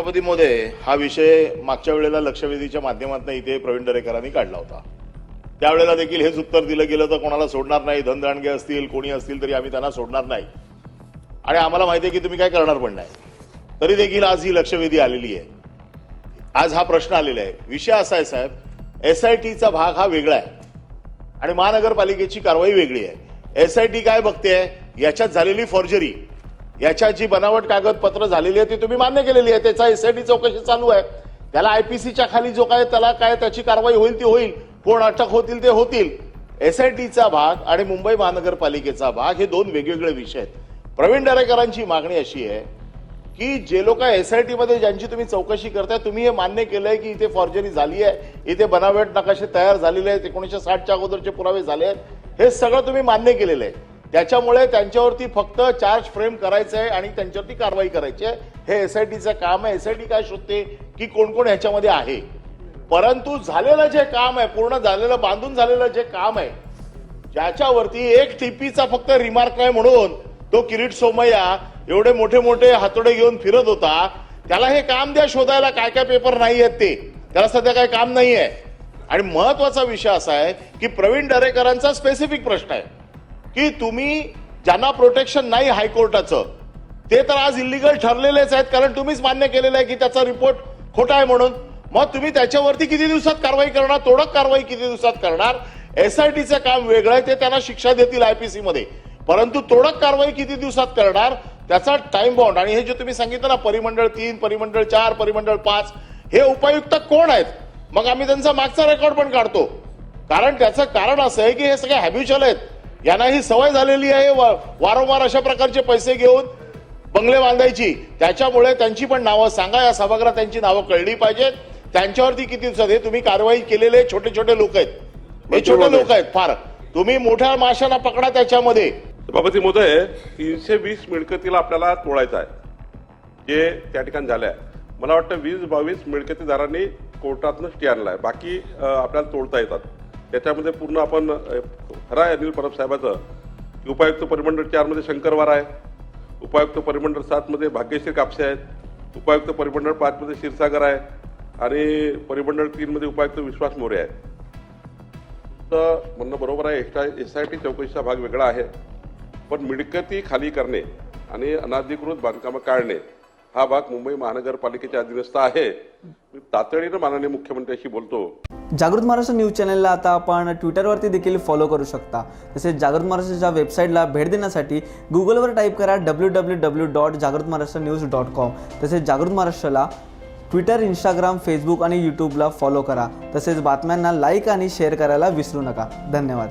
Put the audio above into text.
सभापती महोदय हा विषय मागच्या वेळेला लक्षवेधीच्या माध्यमातून इथे प्रवीण दरेकरांनी काढला होता. त्यावेळेला देखील हेच उत्तर दिलं गेलं तर कोणाला सोडणार नाही धनदांडगे असतील कोणी असतील तरी आम्ही त्यांना सोडणार नाही. आणि आम्हाला माहिती आहे की तुम्ही काय करणार पण नाही. तरी देखील आज ही लक्षवेधी आलेली आहे. आज हा प्रश्न आलेला आहे. विषय असा आहे साहेब एसआयटीचा भाग हा वेगळा आहे. आणि महानगरपालिकेची कारवाई वेगळी आहे. एसआयटी काय बघते? याच्यात झालेली फॉर्जरी याच्या जी बनावट कागदपत्र झालेली आहे ती तुम्ही मान्य केलेली आहे त्याचा एसआयटी चौकशी चालू आहे. त्याला आयपीसीच्या खाली जो काय त्याला काय त्याची कारवाई होईल ती होईल. कोण अटक होतील ते होतील. एसआयटीचा भाग आणि मुंबई महानगरपालिकेचा भाग हे दोन वेगवेगळे विषय आहेत. प्रवीण दरेकरांची मागणी अशी आहे की जे लोक एसआयटी मध्ये ज्यांची तुम्ही चौकशी करताय तुम्ही हे मान्य केलंय की इथे फॉर्जरी झाली आहे इथे बनावट नकाशे तयार झालेले आहेत एकोणीशे साठच्या अगोदरचे पुरावे झाले आहेत. हे सगळं तुम्ही मान्य केलेलं आहे. त्याच्यामुळे त्यांच्यावरती फक्त चार्ज फ्रेम करायचं आहे आणि त्यांच्यावरती कारवाई करायची आहे. हे एसआयटीचं काम आहे. एसआयटी काय शोधते की कोण कोण ह्याच्यामध्ये आहे. परंतु झालेलं जे काम आहे पूर्ण झालेलं बांधून झालेलं जे काम आहे ज्याच्यावरती एक टीपीचा फक्त रिमार्क आहे म्हणून तो किरीट सोमय्या एवढे मोठे मोठे हातोडे घेऊन फिरत होता. त्याला हे काम द्या शोधायला. काय काय पेपर नाही आहेत ते. त्याला सध्या काही काम नाही आहे आणि महत्त्वाचा विषय असा आहे की प्रवीण दरेकरांचा स्पेसिफिक प्रश्न आहे. की तुम्ही ज्यांना प्रोटेक्शन नाही हायकोर्टाचं ते तर आज इलिगल ठरलेलेच आहेत कारण तुम्हीच मान्य केलेलं आहे की त्याचा रिपोर्ट खोटा आहे म्हणून. मग तुम्ही त्याच्यावरती किती दिवसात कारवाई करणार तोडक कारवाई किती दिवसात करणार? एसआयटीचं काम वेगळं आहे ते त्यांना शिक्षा देतील आयपीसी मध्ये. परंतु तोडक कारवाई किती दिवसात करणार त्याचा टाइम बाउंड आणि हे जे तुम्ही सांगितलं ना परिमंडळ तीन परिमंडळ चार परिमंडळ पाच हे उपायुक्त कोण आहेत? मग आम्ही त्यांचा मागचा रेकॉर्ड पण काढतो. कारण त्याचं कारण असं आहे की हे सगळे हॅब्युच्युअल आहेत. यांना ही सवय झालेली आहे वारंवार अशा प्रकारचे पैसे घेऊन बंगले बांधायची. त्याच्यामुळे त्यांची पण नावं सांगा या सभागृहात त्यांची नावं कळली पाहिजेत. त्यांच्यावरती किती दिवसात हे तुम्ही कारवाई केलेले छोटे छोटे लोक आहेत. हे छोटे लोक आहेत फार. तुम्ही मोठ्या माशांना पकडा त्याच्यामध्ये. सभापती महोदय तीनशे वीस मिळकतीला आपल्याला तोडायचं आहे. जे त्या ठिकाणी झाल्या मला वाटतं वीस बावीस मिळकतीदारांनी कोर्टातनं स्टे आणलाय बाकी अ, आपल्याला तोडता येतात. त्याच्यामध्ये पूर्ण आपण खरं आहे अनिल परब साहेबाचं की उपायुक्त परिमंडळ चारमध्ये शंकरवार आहे. उपायुक्त परिमंडळ सातमध्ये भाग्यश्री कापसे आहेत. उपायुक्त परिमंडळ पाचमध्ये क्षीरसागर आहे. आणि परिमंडळ तीनमध्ये उपायुक्त विश्वास मोरे आहे तर म्हणणं बरोबर आहे एक्स्ट्रा एस आय टी चौकशीचा भाग वेगळा आहे. पण मिळकती खाली करणे आणि अनाधिकृत बांधकामं काढणे हा भाग मुंबई महानगरपालिकेच्या अधीनस्थ आहे. तातडीनं माननीय मुख्यमंत्र्याशी बोलतो. जागृत महाराष्ट्र न्यूज चॅनलला आता आपण ट्विटरवरती देखील फॉलो करू शकता. तसेच जागृत महाराष्ट्राच्या वेबसाईटला भेट देण्यासाठी गुगलवर टाईप करा डब्ल्यू डब्ल्यू डब्ल्यू डॉट जागृत महाराष्ट्र न्यूज डॉट कॉम तसेच जागृत महाराष्ट्राला ट्विटर इंस्टाग्राम फेसबुक आणि यूट्यूबला फॉलो करा. तसेच बातम्यांना लाईक आणि शेअर करायला विसरू नका. धन्यवाद.